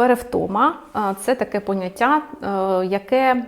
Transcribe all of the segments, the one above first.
Перевтома е, це таке поняття, е, яке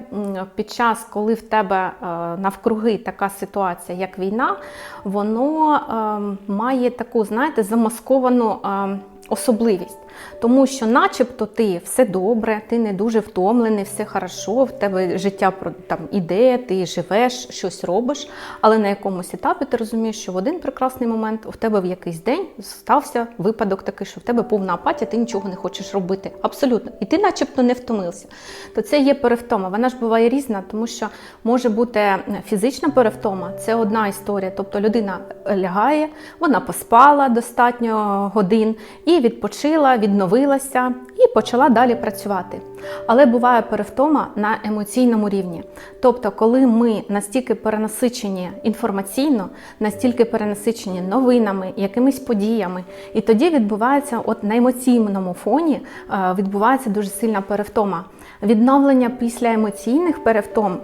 під час, коли в тебе е, навкруги така ситуація, як війна, воно е, має таку, знаєте, замасковану е, особливість. Тому що, начебто, ти все добре, ти не дуже втомлений, все хорошо, в тебе життя там іде, ти живеш, щось робиш, але на якомусь етапі ти розумієш, що в один прекрасний момент у тебе в якийсь день стався випадок такий, що в тебе повна апатія, ти нічого не хочеш робити. Абсолютно. І ти, начебто, не втомився. То це є перевтома. Вона ж буває різна, тому що може бути фізична перевтома, це одна історія. Тобто людина лягає, вона поспала достатньо годин і відпочила, відновилася і почала далі працювати. Але буває перевтома на емоційному рівні. Тобто, коли ми настільки перенасичені інформаційно, настільки перенасичені новинами, якимись подіями, і тоді відбувається, от на емоційному фоні е, відбувається дуже сильна перевтома. Відновлення після емоційних перевтом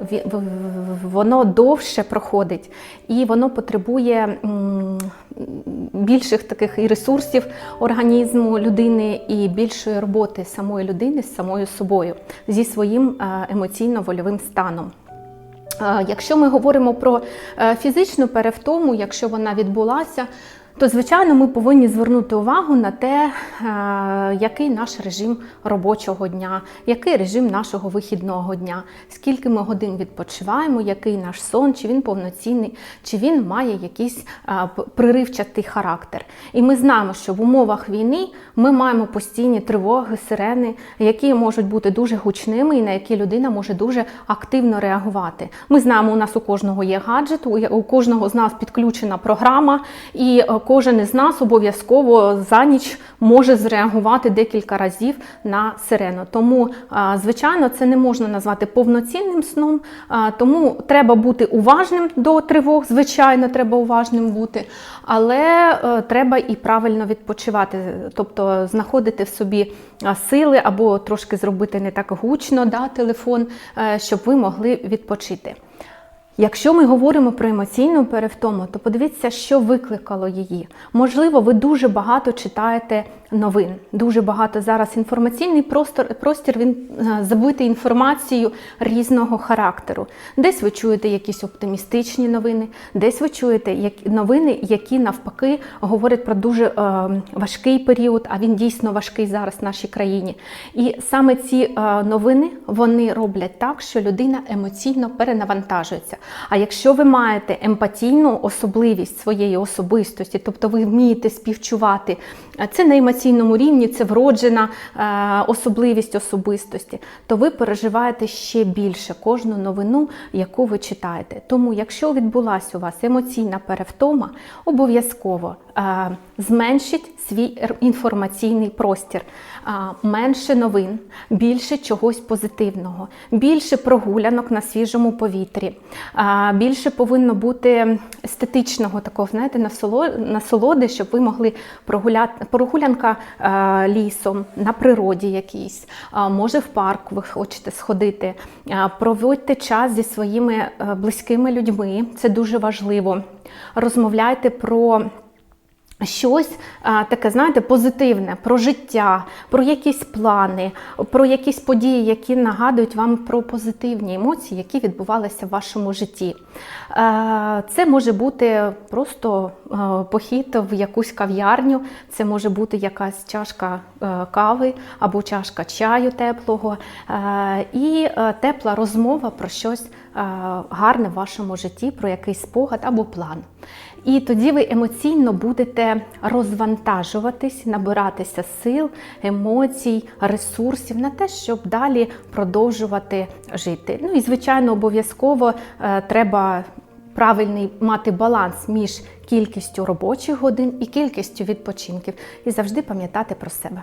воно довше проходить і воно потребує більших таких і ресурсів організму людини, і більшої роботи самої людини з самою собою, зі своїм е, емоційно-вольовим станом. Е, Якщо ми говоримо про е, фізичну перевтому, якщо вона відбулася, то звичайно ми повинні звернути увагу на те, е, який наш режим робочого дня, який режим нашого вихідного дня, скільки ми годин відпочиваємо, який наш сон, чи він повноцінний, чи він має якийсь е, приривчатий характер. І ми знаємо, що в умовах війни ми маємо постійні тривоги, сирени, які можуть бути дуже гучними і на які людина може дуже активно реагувати. Ми знаємо, у нас у кожного є гаджет, у кожного з нас підключена програма, і е, кожен із нас обов'язково за ніч може зреагувати декілька разів на сирену. Тому, звичайно, це не можна назвати повноцінним сном, тому треба бути уважним до тривог. Звичайно, треба уважним бути, але е, треба і правильно відпочивати, тобто знаходити в собі сили або трошки зробити не так гучно да, телефон, е, щоб ви могли відпочити. Якщо ми говоримо про емоційну перевтому, то подивіться, що викликало її. Можливо, ви дуже багато читаєте новин. Дуже багато зараз інформаційний простор, простір він е, забитий інформацією різного характеру. Десь ви чуєте якісь оптимістичні новини, десь ви чуєте новини, які навпаки говорять про дуже е, важкий період, а він дійсно важкий зараз в нашій країні. І саме ці е, новини вони роблять так, що людина емоційно перенавантажується. А якщо ви маєте емпатійну особливість своєї особистості, тобто ви вмієте співчувати, це на емоційному рівні, це вроджена е, особливість особистості, то ви переживаєте ще більше кожну новину, яку ви читаєте. Тому, якщо відбулася у вас емоційна перевтома, обов'язково е, зменшіть свій інформаційний простір, е, менше новин, більше чогось позитивного, більше прогулянок на свіжому повітрі, е, більше повинно бути естетичного такого, знаєте, насоло- насолоди, щоб ви могли прогуляти прогулянка е, лісом на природі якійсь, може в парк ви хочете сходити. Проводьте час зі своїми е, близькими людьми, це дуже важливо. Розмовляйте про. Щось а, таке, знаєте, позитивне про життя, про якісь плани, про якісь події, які нагадують вам про позитивні емоції, які відбувалися в вашому житті. Е, Це може бути просто е, похід в якусь кав'ярню, це може бути якась чашка е, кави або чашка чаю теплого, е, і е, тепла розмова про щось е, гарне в вашому житті, про якийсь спогад або план. І тоді ви емоційно будете розвантажуватись, набиратися сил, емоцій, ресурсів на те, щоб далі продовжувати жити. Ну і звичайно, обов'язково е, треба правильний мати баланс між кількістю робочих годин і кількістю відпочинків, і завжди пам'ятати про себе.